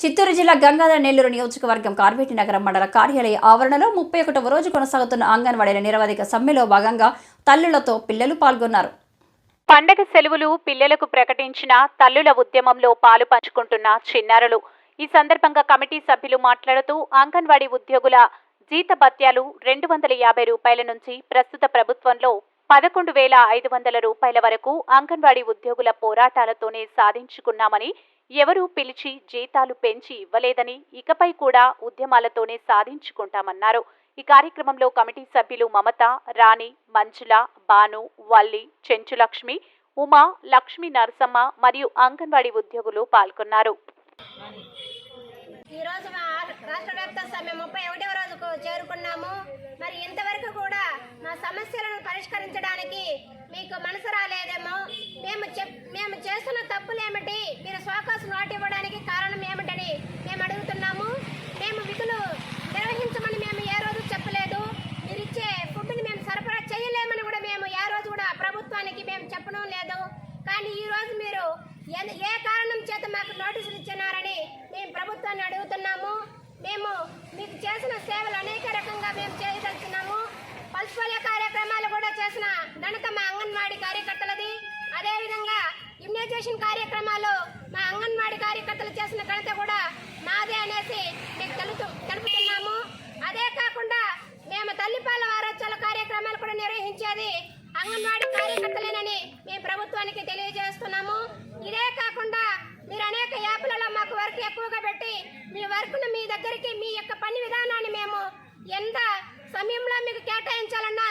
చిత్తూరు జిల్లా గంగాధర నెల్లూరు నియోజకవర్గం కార్వేటి నగరం మండల కార్యాలయ ఆవరణలో ముప్పై ఒకటవ రోజు కొనసాగుతున్న అంగన్వాడీల నిరవధిక సమ్మెలో భాగంగా తల్లులతో పిల్లలు పాల్గొన్నారు. పండగ సెలవులు పిల్లలకు ప్రకటించిన తల్లుల ఉద్యమంలో పాలు పంచుకుంటున్న చిన్నారులు. ఈ సందర్భంగా కమిటీ సభ్యులు మాట్లాడుతూ అంగన్వాడీ ఉద్యోగుల జీతభత్యాలు రెండు వందల యాభై రూపాయల నుంచి ప్రస్తుత ప్రభుత్వంలో పదకొండు వేల ఐదు వందల రూపాయల వరకు అంగన్వాడీ ఉద్యోగుల పోరాటాలతోనే సాధించుకున్నామని ఎవరూ పిలిచి జీతాలు పెంచి ఇవ్వలేదని ఇకపై కూడా ఉద్యమాలతోనే సాధించుకుంటామన్నారు. ఈ కార్యక్రమంలో కమిటీ సభ్యులు మమత రాణి మంజుల బాను వల్లి చెంచులక్ష్మి ఉమా లక్ష్మీ నరసమ్మ మరియు అంగన్వాడీ ఉద్యోగులు పాల్గొన్నారు. ఈ రోజు మా రాష్ట్ర వ్యాప్త మేము ముప్పై ఒకటవ రోజుకు చేరుకున్నాము. మరి ఇంతవరకు కూడా మా సమస్యలను పరిష్కరించడానికి మీకు మనసు రాలేదేమో. మేము చెప్ మేము చేస్తున్న తప్పులేమిటి? మీరు సోకాసు నోటు ఇవ్వడానికి కారణం ఏమిటని మేము అడుగుతున్నాము మేము విధులు నిర్వహించమని మేము ఏ రోజు చెప్పలేదు మీరు ఇచ్చే ఫుడ్ని మేము సరఫరా చేయలేమని కూడా మేము ఏ రోజు కూడా ప్రభుత్వానికి మేము చెప్పడం లేదు కానీ ఈ రోజు మీరు ఏ- ఏ కారణం చేత మాకు నోటీసులు ఇచ్చినారని మేము ప్రభుత్వాన్ని అడుగుతున్నాము మేము మీకు చేసిన సేవలు అనేక రకంగా మేము చేయదలుచున్నాము పల్స్ పోలియో కార్యక్రమాలు కూడా చేసిన ఘనత మా అంగన్వాడీ కార్యకర్తలది అదేవిధంగా ఇమ్యునైజేషన్ కార్యక్రమాలు మా అంగన్వాడీ చేసిన ఘనత కూడా మాదే అనేసి మీకు తెలుపు తెలుపుతున్నాము. అదే కాకుండా మేము తల్లిపాల వారోత్సవాల కార్యక్రమాలు కూడా నిర్వహించేది అంగన్వాడీ కార్యకర్తలేనని మేము ప్రభుత్వానికి తెలియజేస్తున్నాము. ఇదే కాకుండా మీరు అనేక యాప్లలో మాకు వర్క్ ఎక్కువగా పెట్టి మీ వర్క్ను మీ దగ్గరికి మీ యొక్క పని విధానాన్ని మేము ఎంత సమయంలో మీకు కేటాయించాలన్నా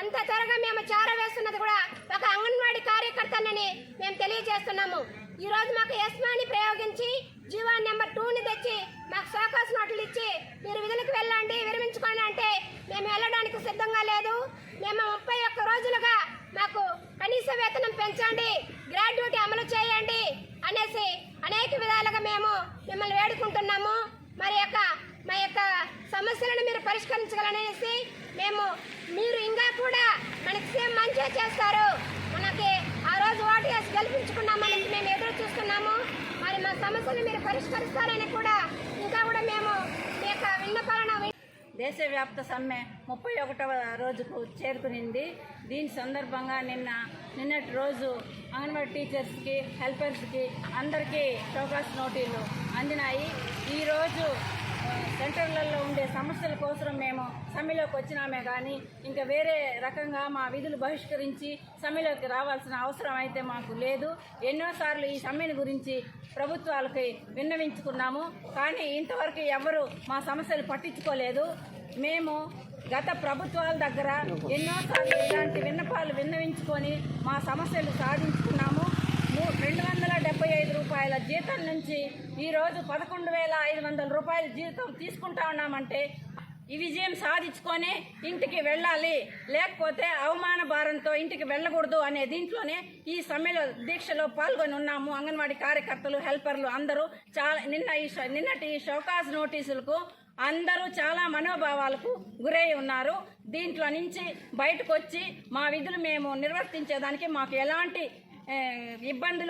అంత త్వరగా మేము చేరవేస్తున్నది కూడా ఒక అంగన్వాడీ కార్యకర్తనని మేము తెలియజేస్తున్నాము. ఈ రోజు మాకు ఎస్మాని ప్రయోగించి జీవాన్ నెంబర్ టూని తెచ్చి మాకు సోకాస్ నోట్లు ఇచ్చి మీరు విధులకు వెళ్ళండి విరమించుకోండి అంటే మేము వెళ్ళడానికి సిద్ధంగా లేదు. మేము ముప్పై ఒక్క రోజులుగా మాకు కనీస వేతనం పెంచండి గ్రాడ్యుయేట్ అమలు చేయండి అనేసి అనేక విధాలుగా మేము మిమ్మల్ని వేడుకుంటున్నాము. మరి యొక్క మా యొక్క సమస్యలను మీరు పరిష్కరించగలనేసి మేము మీరు ఇంకా కూడా మనకి సేమ్ మంచిగా చేస్తారు మనకి ఆ రోజు ఓటు వేసి గెలిపించుకున్నామని మేము ఎదురు చూస్తున్నాము మరి మా సమస్యలు మీరు పరిష్కరిస్తారని కూడా ఇంకా కూడా మేము మీ యొక్క విన్నపాలను దేశవ్యాప్త సమ్మె ముప్పై ఒకటవ రోజుకు చేరుకునింది. దీని సందర్భంగా నిన్న నిన్నటి రోజు అంగన్వాడీ టీచర్స్కి హెల్పర్స్కి అందరికీ టోకాస్ నోటీలు అందినాయి. ఈరోజు సెంటర్లలో ఉండే సమస్యల కోసం మేము సమ్మెలోకి వచ్చినామే కానీ ఇంకా వేరే రకంగా మా విధులు బహిష్కరించి సమ్మెలోకి రావాల్సిన అవసరం అయితే మాకు లేదు. ఎన్నోసార్లు ఈ సమ్మెని గురించి ప్రభుత్వాలకి విన్నవించుకున్నాము. కానీ ఇంతవరకు ఎవరు మా సమస్యలు పట్టించుకోలేదు. మేము గత ప్రభుత్వాల దగ్గర ఎన్నోసార్లు ఇలాంటి విన్నపాలు విన్నవించుకొని మా సమస్యలు సాధించుకున్నాము. రెండు వందల డెబ్బై ఐదు రూపాయల జీతం నుంచి ఈరోజు పదకొండు వేల ఐదు వందల రూపాయల జీతం తీసుకుంటా ఉన్నామంటే ఈ విజయం సాధించుకొని ఇంటికి వెళ్ళాలి. లేకపోతే అవమాన భారంతో ఇంటికి వెళ్ళకూడదు అనే దీంట్లోనే ఈ సమ్మెలో దీక్షలో పాల్గొని ఉన్నాము. అంగన్వాడీ కార్యకర్తలు హెల్పర్లు అందరూ చాలా నిన్న ఈ నిన్నటి ఈ షోకాజ్ నోటీసులకు అందరూ చాలా మనోభావాలకు గురై ఉన్నారు. దీంట్లో నుంచి బయటకు వచ్చి మా విధులు మేము నిర్వర్తించేదానికి మాకు ఎలాంటి ఇబ్బందులు